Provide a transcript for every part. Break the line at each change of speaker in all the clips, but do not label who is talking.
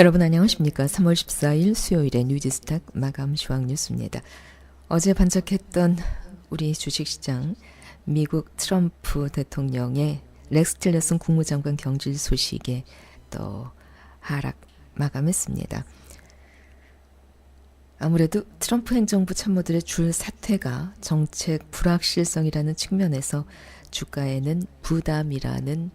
여러분 안녕하십니까? 3월 14일 수요일의 뉴지스탁 마감 시황 뉴스입니다. 어제 반짝했던 우리 주식시장 미국 트럼프 대통령의 렉스 틸러슨 국무장관 경질 소식에 또 하락 마감했습니다. 아무래도 트럼프 행정부 참모들의 줄 사퇴가 정책 불확실성이라는 측면에서 주가에는 부담이라는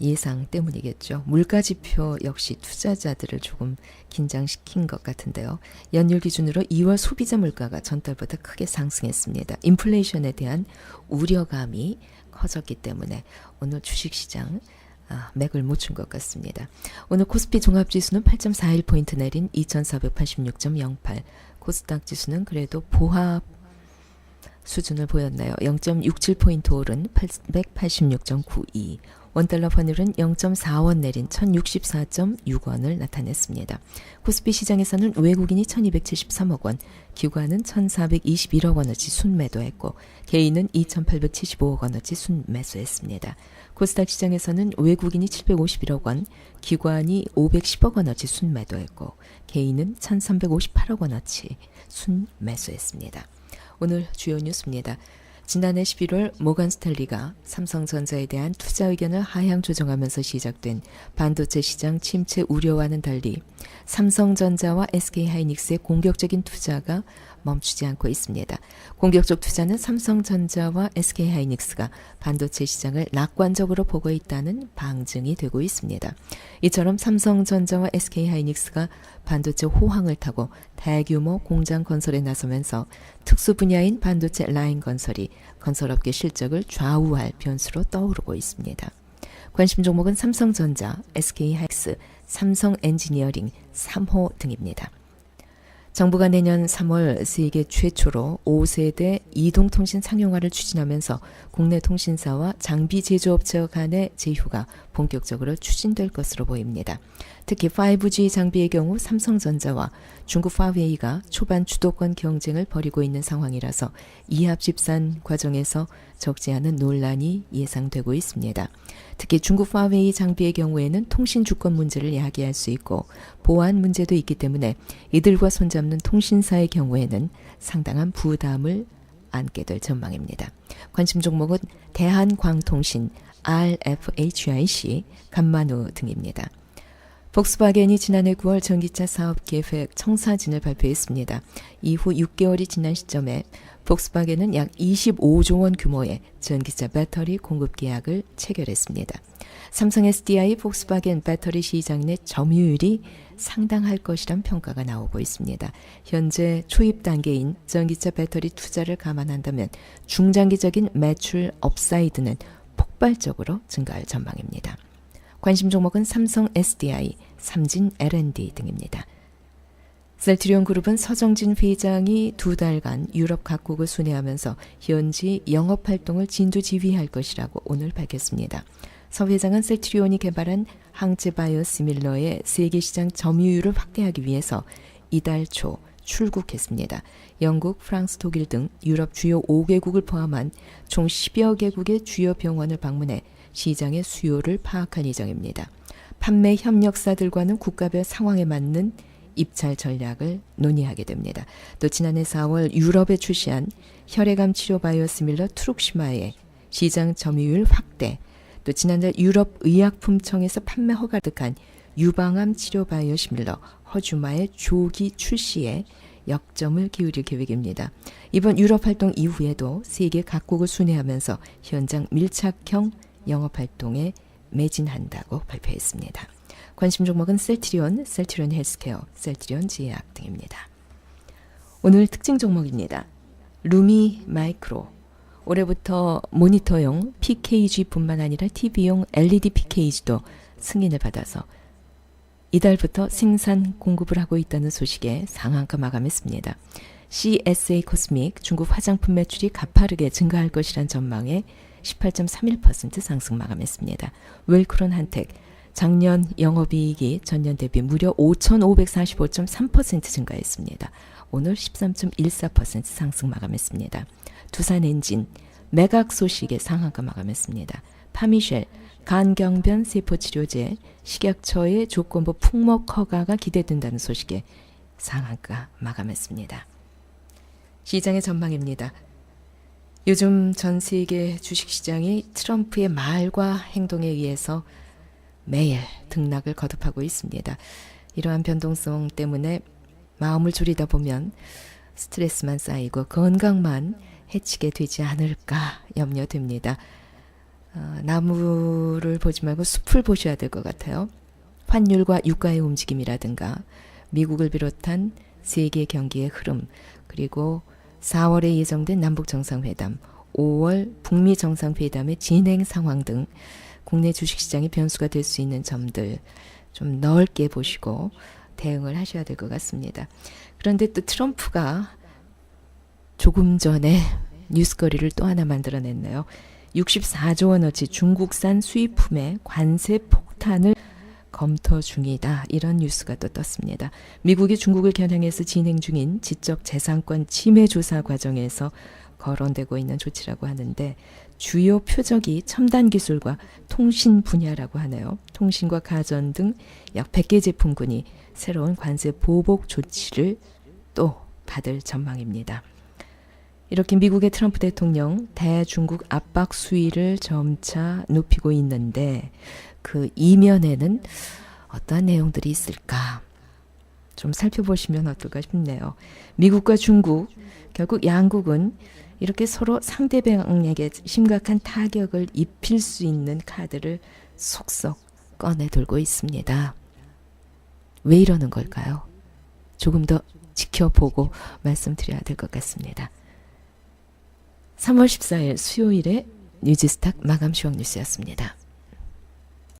예상 때문이겠죠. 물가 지표 역시 투자자들을 조금 긴장시킨 것 같은데요. 연율 기준으로 2월 소비자 물가가 전달보다 크게 상승했습니다. 인플레이션에 대한 우려감이 커졌기 때문에 오늘 주식시장 아, 맥을 못춘것 같습니다. 오늘 코스피 종합지수는 8.41포인트 내린 2486.08, 코스닥 지수는 그래도 보합 수준을 보였나요? 0.67포인트 오른 886.92, 원달러 환율은 0.4원 내린 1064.6원을 나타냈습니다. 코스피 시장에서는 외국인이 1273억 원, 기관은 1421억 원어치 순매도했고 개인은 2875억 원어치 순매수했습니다. 코스닥 시장에서는 외국인이 751억 원, 기관이 510억 원어치 순매도했고 개인은 1358억 원어치 순매수했습니다. 오늘 주요 뉴스입니다. 지난해 11월 모간 스탠리가 삼성전자에 대한 투자 의견을 하향 조정하면서 시작된 반도체 시장 침체 우려와는 달리 삼성전자와 SK하이닉스의 공격적인 투자가 멈추지 않고 있습니다. 공격적 투자는 삼성전자와 SK하이닉스가 반도체 시장을 낙관적으로 보고 있다는 방증이 되고 있습니다. 이처럼 삼성전자와 SK하이닉스가 반도체 호황을 타고 대규모 공장 건설에 나서면서 특수 분야인 반도체 라인 건설이 건설업계 실적을 좌우할 변수로 떠오르고 있습니다. 관심 종목은 삼성전자, SK하이닉스, 삼성엔지니어링, 3호 등입니다. 정부가 내년 3월 세계 최초로 5세대 이동통신 상용화를 추진하면서 국내 통신사와 장비 제조업체 간의 제휴가 본격적으로 추진될 것으로 보입니다. 특히 5G 장비의 경우 삼성전자와 중국 파웨이가 초반 주도권 경쟁을 벌이고 있는 상황이라서 이합 집산 과정에서 적지 않은 논란이 예상되고 있습니다. 특히 중국 파웨이 장비의 경우에는 통신 주권 문제를 야기할 수 있고 보안 문제도 있기 때문에 이들과 손잡는 통신사의 경우에는 상당한 부담을 안게 될 전망입니다. 관심 종목은 대한광통신, RFHIC, 간만우 등입니다. 복스바겐이 지난해 9월 전기차 사업 계획 청사진을 발표했습니다. 이후 6개월이 지난 시점에 복스바겐은 약 25조 원 규모의 전기차 배터리 공급 계약을 체결했습니다. 삼성 SDI 복스바겐 배터리 시장 내 점유율이 상당할 것이란 평가가 나오고 있습니다. 현재 초입 단계인 전기차 배터리 투자를 감안한다면 중장기적인 매출 업사이드는 폭발적으로 증가할 전망입니다. 관심 종목은 삼성 SDI, 삼진 L&D 등입니다. 셀트리온 그룹은 서정진 회장이 두 달간 유럽 각국을 순회하면서 현지 영업 활동을 진두지휘할 것이라고 오늘 밝혔습니다. 서 회장은 셀트리온이 개발한 항체 바이오 시밀러의 세계 시장 점유율을 확대하기 위해서 이달 초 출국했습니다. 영국, 프랑스, 독일 등 유럽 주요 5개국을 포함한 총 10여 개국의 주요 병원을 방문해 시장의 수요를 파악할 예정입니다. 판매 협력사들과는 국가별 상황에 맞는 입찰 전략을 논의하게 됩니다. 또 지난해 4월 유럽에 출시한 혈액암 치료 바이오시밀러 트룩시마의 시장 점유율 확대, 또 지난달 유럽 의약품청에서 판매 허가 득한 유방암 치료 바이오시밀러 허주마의 조기 출시에 역점을 기울일 계획입니다. 이번 유럽 활동 이후에도 세계 각국을 순회하면서 현장 밀착형 영업 활동에 매진한다고 발표했습니다. 관심 종목은 셀트리온, 셀트리온 헬스케어, 셀트리온 제약 등입니다. 오늘 특징 종목입니다. 루미 마이크로. 올해부터 모니터용 PKG뿐만 아니라 TV용 LED PKG도 승인을 받아서 이달부터 생산 공급을 하고 있다는 소식에 상한가 마감했습니다. CSA 코스믹 중국 화장품 매출이 가파르게 증가할 것이란 전망에 18.31% 상승 마감했습니다. 웰크론 한텍 작년 영업이익이 전년 대비 무려 5,545.3% 증가했습니다. 오늘 13.14% 상승 마감했습니다. 두산 엔진 매각 소식에 상한가 마감했습니다. 파미셸 간경변 세포치료제 식약처의 조건부 품목 허가가 기대된다는 소식에 상한가 마감했습니다. 시장의 전망입니다. 요즘 전 세계 주식시장이 트럼프의 말과 행동에 의해서 매일 등락을 거듭하고 있습니다. 이러한 변동성 때문에 마음을 졸이다 보면 스트레스만 쌓이고 건강만 해치게 되지 않을까 염려됩니다. 어, 나무를 보지 말고 숲을 보셔야 될 것 같아요. 환율과 유가의 움직임이라든가 미국을 비롯한 세계 경기의 흐름 그리고 4월에 예정된 남북 정상회담, 5월 북미 정상회담의 진행 상황 등 국내 주식시장의 변수가 될 수 있는 점들 좀 넓게 보시고 대응을 하셔야 될 것 같습니다. 그런데 또 트럼프가 조금 전에 뉴스거리를 또 하나 만들어냈네요. 64조 원어치 중국산 수입품의 관세 폭탄을 검토 중이다. 이런 뉴스가 또 떴습니다. 미국이 중국을 겨냥해서 진행 중인 지적 재산권 침해 조사 과정에서 거론되고 있는 조치라고 하는데 주요 표적이 첨단 기술과 통신 분야라고 하네요. 통신과 가전 등 약 100개 제품군이 새로운 관세 보복 조치를 또 받을 전망입니다. 이렇게 미국의 트럼프 대통령 대중국 압박 수위를 점차 높이고 있는데 그 이면에는 어떠한 내용들이 있을까? 좀 살펴보시면 어떨까 싶네요. 미국과 중국, 결국 양국은 이렇게 서로 상대방에게 심각한 타격을 입힐 수 있는 카드를 속속 꺼내 들고 있습니다. 왜 이러는 걸까요? 조금 더 지켜보고 말씀드려야 될 것 같습니다. 3월 14일 수요일에 뉴지스탁 마감 시황 뉴스였습니다.